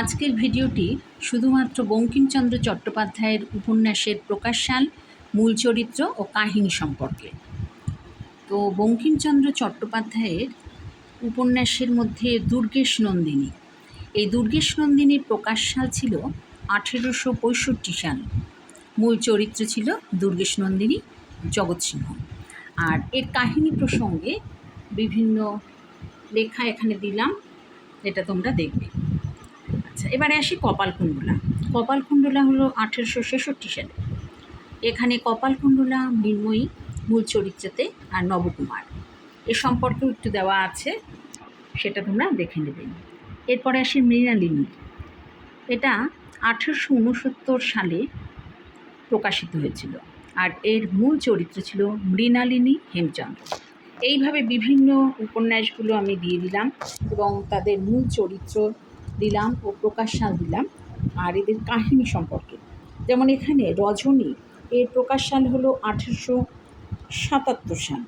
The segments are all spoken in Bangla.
আজকের ভিডিওটি শুধুমাত্র বঙ্কিমচন্দ্র চট্টোপাধ্যায়ের উপন্যাসের প্রকাশসাল মূল চরিত্র ও কাহিনী সম্পর্কে। তো বঙ্কিমচন্দ্র চট্টোপাধ্যায়ের উপন্যাসের মধ্যে দুর্গেশ নন্দিনী। এই দুর্গেশ নন্দিনীর প্রকাশসাল ছিল আঠেরোশো পঁয়ষট্টি সাল। মূল চরিত্র ছিল দুর্গেশ নন্দিনী, জগৎ সিংহ। আর এর কাহিনী প্রসঙ্গে বিভিন্ন লেখা এখানে দিলাম, এটা তোমরা দেখবে। আচ্ছা এবারে আসি কপালকুণ্ডলা। কপালকুণ্ডলা হলো আঠেরোশো ছেষট্টি সালে। এখানে কপালকুণ্ডলা, মৃন্ময়ী, মূল চরিত্রতে আর নবকুমার। এ সম্পর্কেও একটু দেওয়া আছে, সেটা তোমরা দেখে নেবে। এরপরে আসি মৃণালিনী। এটা আঠেরোশো উনসত্তর সালে প্রকাশিত হয়েছিল আর এর মূল চরিত্র ছিল মৃণালিনী হেমচন্দ্র। এইভাবে বিভিন্ন উপন্যাসগুলো আমি দিয়ে দিলাম এবং তাদের মূল চরিত্র দিলাম ও প্রকাশসাল দিলাম আর এদের কাহিনী সম্পর্কে। যেমন এখানে রজনী, এর প্রকাশসাল হলো আঠেরোশো সাতাত্তর সাল।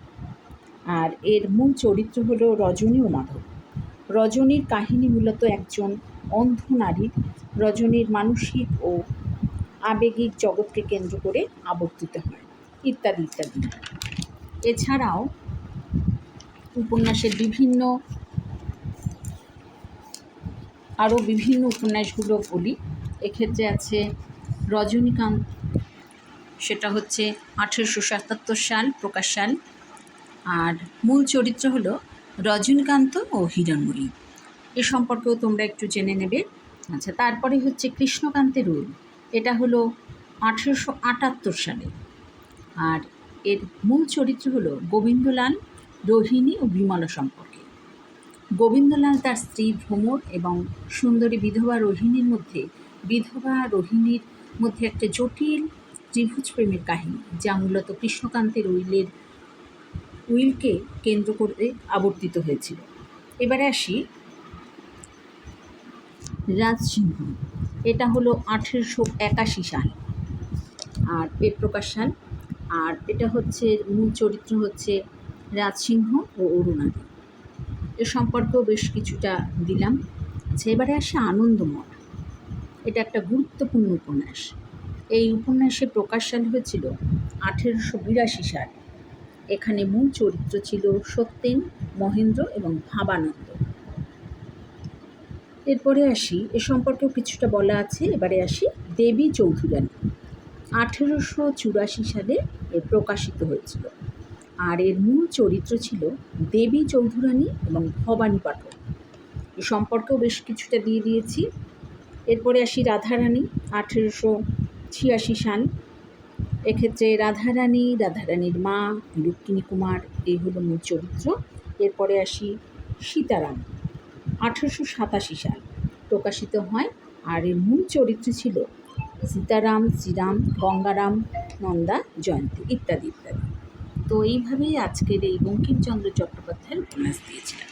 আর এর মূল চরিত্র হলো রজনী ও মাধব। রজনীর কাহিনী মূলত একজন অন্ধ নারীর রজনীর মানসিক ও আবেগিক জগৎকে কেন্দ্র করে আবর্তিত হয়, ইত্যাদি ইত্যাদি। এছাড়াও উপন্যাসের বিভিন্ন আরও বিভিন্ন উপন্যাসগুলো বলি। এক্ষেত্রে আছে রজনীকান্ত, সেটা হচ্ছে আঠেরোশো সাতাত্তর সাল প্রকাশ সাল। আর মূল চরিত্র হলো রজনীকান্ত ও হিরণময়ী। এ সম্পর্কেও তোমরা একটু জেনে নেবে। আচ্ছা তারপরে হচ্ছে কৃষ্ণকান্তের উইল এটা হলো আঠেরোশো আটাত্তর সালে। আর এর মূল চরিত্র হলো গোবিন্দলাল, রোহিণী ও বিমলা সম্পর্কে গোবিন্দলাল তার স্ত্রী ভ্রমর এবং সুন্দরী বিধবা রোহিণীর মধ্যে, বিধবা রোহিণীর মধ্যে একটা জটিল ত্রিভুজ প্রেমের কাহিনী, যা মূলত কৃষ্ণকান্তের উইলের, উইলকে কেন্দ্র করে আবর্তিত হয়েছিল। এবারে আসি রাজসিংহ। এটা হলো আঠেরোশো একাশি সাল। আর এর প্রকাশ সাল আর এটা হচ্ছে, মূল চরিত্র হচ্ছে রাজসিংহ ও অরুণাদি এ সম্পর্কেও বেশ কিছুটা দিলাম। আচ্ছা এবারে আসে আনন্দমঠ। এটা একটা গুরুত্বপূর্ণ উপন্যাস। এই উপন্যাসে প্রকাশসাল হয়েছিল আঠেরোশো বিরাশি সাল। এখানে মূল চরিত্র ছিল সত্যেন, মহেন্দ্র এবং ভাবানন্দ। এরপরে আসি, এ সম্পর্কেও কিছুটা বলা আছে। এবারে আসি দেবী চৌধুরানী। আঠেরোশো চুরাশি সালে এ প্রকাশিত হয়েছিল। আর এর মূল চরিত্র ছিল দেবী চৌধুরানী এবং ভবানী পাঠক। এ সম্পর্কেও বেশ কিছুটা দিয়ে দিয়েছি। এরপরে আসি রাধারানী, আঠেরোশো ছিয়াশি সাল। এক্ষেত্রে রাধারানী, রাধারানীর মা রুক্মিণী কুমার, এই হলো মূল চরিত্র। এরপরে আসি সীতারাম, আঠেরোশো সাতাশি সাল প্রকাশিত হয়। আর এর মূল চরিত্র ছিল সীতারাম, শ্রীরাম, গঙ্গারাম, নন্দা জয়ন্তী ইত্যাদি ইত্যাদি। তো এইভাবেই আজকের এই বঙ্কিমচন্দ্র চট্টোপাধ্যায়ের উপন্যাস দিয়েছিলাম।